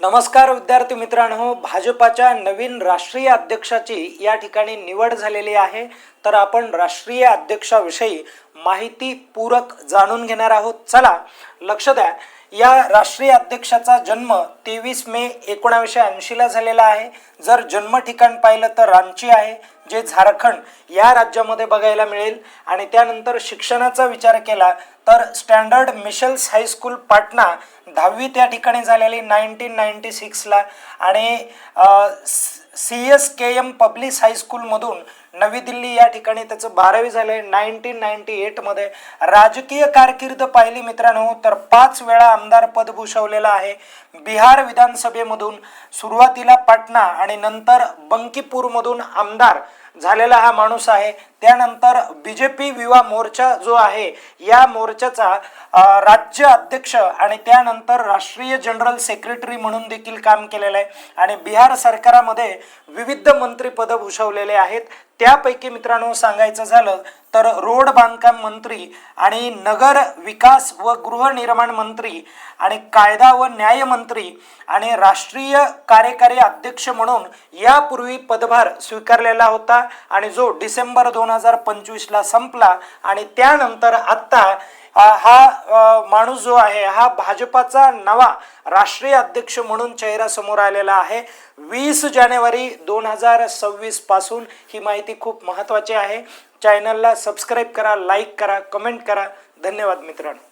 नमस्कार विद्यार्थी मित्रांनो. भाजपाच्या नवीन राष्ट्रीय अध्यक्षाची या ठिकाणी निवड झालेली आहे. तर आपण राष्ट्रीय अध्यक्षाविषयी माहिती पूरक जाणून घेणार आहोत. चला लक्ष द्या. या राष्ट्रीय अध्यक्षाचा जन्म तेवीस मे एकोणावीसशे ऐंशीला झालेला आहे. जर जन्म ठिकाण पाहिलं तर रांची आहे. जे झारखंड या राज्यामध्ये बघायला मिळेल. आणि त्यानंतर शिक्षणाचा विचार केला तर स्टँडर्ड मिशल्स हायस्कूल पाटणा दहावी त्या ठिकाणी झालेली नाईन्टीन नाईन्टी सिक्सला. आणि C S K M public हायस्कूलमधून नवी दिल्ली या ठिकाणी त्याचं बारावी झालं आहे नाईन्टीन नाईन्टी एटमध्ये. राजकीय कारकीर्द पाहिली मित्रांनो तर पाच वेळा आमदार पद भूषवलेलं आहे. बिहार विधानसभेमधून सुरुवातीला पाटणा आणि नंतर बंकीपूरमधून आमदार झालेला हा माणूस आहे. त्यानंतर B J P Yuva Morcha जो आहे या मोर्चाचा राज्य अध्यक्ष आणि त्यानंतर राष्ट्रीय जनरल सेक्रेटरी म्हणून देखील काम केलेलं आहे. आणि बिहार सरकारामध्ये विविध मंत्रीपदं भूषवलेले आहेत. त्यापैकी मित्रांनो सांगायचं झालं तर रोड बांधकाम मंत्री आणि नगर विकास व गृहनिर्माण मंत्री आणि कायदा व न्याय मंत्री आणि राष्ट्रीय कार्यकारी अध्यक्ष म्हणून यापूर्वी पदभार स्वीकारलेला होता आणि जो डिसेंबर दोन हजार पंचवीसला संपला आणि त्यानंतर आत्ता हा माणूस जो आहे हा भाजपाचा नवा राष्ट्रीय अध्यक्ष म्हणून चेहरा समोर आलेला आहे. वीस जानेवारी दोन हजार सव्वीसपासून ही माहिती खूप महत्त्वाची आहे. चॅनलला सबस्क्राईब करा लाईक करा कमेंट करा. धन्यवाद मित्रांनो.